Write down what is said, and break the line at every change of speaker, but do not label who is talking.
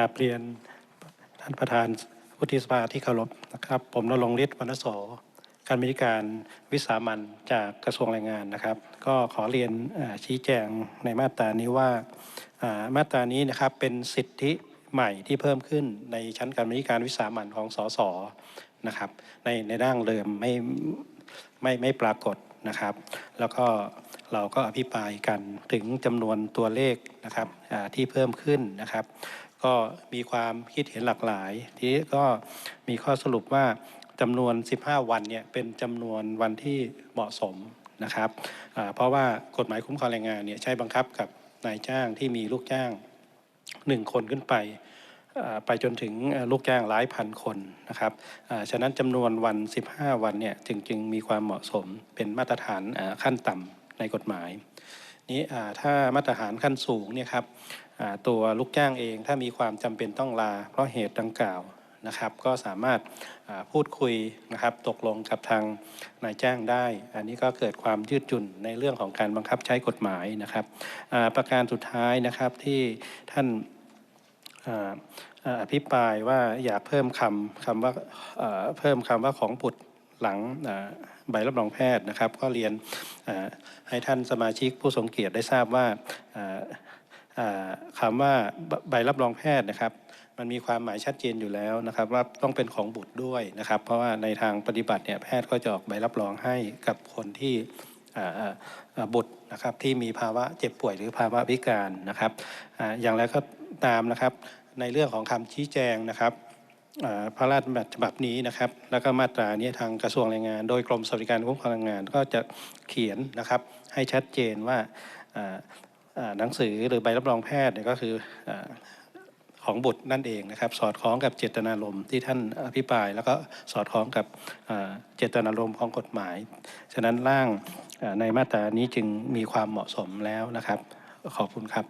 กราบเรียนท่านประธานวุฒิสภาที่เคารพนะครับ ผมนรงฤทธิ์วรรณโสการบริการวิสามันจากกระทรวงแรงงานนะครับ ก็ขอเรียนชี้แจงในมาตรานี้ว่ามาตรานี้นะครับเป็นสิทธิใหม่ที่เพิ่มขึ้นในชั้นการบริการวิสามันของสสนะครับในในร่างเดิมไม่ไม่ไม่ปรากฏนะครับ แล้วก็เราก็อภิปรายกันถึงจำนวนตัวเลขนะครับที่เพิ่มขึ้นนะครับ ก็มีความคิดเห็นหลากหลาย ทีนี้ก็มีข้อสรุปว่าจำนวน 15 วันเนี่ยเป็นจำนวนวันที่เหมาะสมนะครับเพราะว่ากฎหมายคุ้มครองแรงงานเนี่ยใช้บังคับกับนายจ้างที่มีลูกจ้าง 1 คนขึ้นไปไปจนถึงลูกจ้างหลายพันคนนะครับฉะนั้นจำนวนวัน 15 วันเนี่ยจึงจึงมีความเหมาะสมเป็นมาตรฐานขั้นต่ำในกฎหมาย นี้ถ้ามาตรฐานขั้นสูงเนี่ยครับตัวลูกจ้างเองถ้ามีความจำเป็นต้องลา เพราะเหตุดังกล่าวนะครับ ก็สามารถพูดคุยนะครับ ตกลงกับทางนายจ้างได้ อันนี้ก็เกิดความยืดหยุ่นในเรื่องของการบังคับใช้กฎหมายนะครับประการสุดท้ายนะครับที่ท่านอภิปรายว่าอยากเพิ่มคำคำว่าเอ่อเพิ่มคำว่าของบุตร หลังใบรับรองแพทย์นะครับ ก็เรียนให้ท่านสมาชิกผู้ทรงเกียรติได้ทราบว่าคำว่าใบรับรองแพทย์นะครับ มันมีความหมายชัดเจนอยู่แล้วนะครับ ว่าต้องเป็นของบุตรด้วยนะครับ เพราะว่าในทางปฏิบัติเนี่ยแพทย์ก็จะออกใบรับรองให้กับคนที่บุตรนะครับที่มีภาวะเจ็บป่วยหรือภาวะพิการนะครับออย่างไรก็ตามนะครับในเรื่องของคำชี้แจงนะครับ พระราชบัญญัติฉบับนี้นะครับ แล้วก็มาตรานี้ทางกระทรวงแรงงาน โดยกรมสวัสดิการคุ้มครองแรงงาน ก็จะเขียนนะครับให้ชัดเจนว่าหนังสือหรือใบรับรองแพทย์เนี่ยก็คืออของบุตรนั่นเองนะครับ สอดคล้องกับเจตนารมณ์ที่ท่านอภิปราย แล้วก็สอดคล้องกับเจตนารมณ์ของกฎหมาย ฉะนั้นร่างในมาตรานี้จึงมีความเหมาะสมแล้วนะครับ ขอบคุณครับ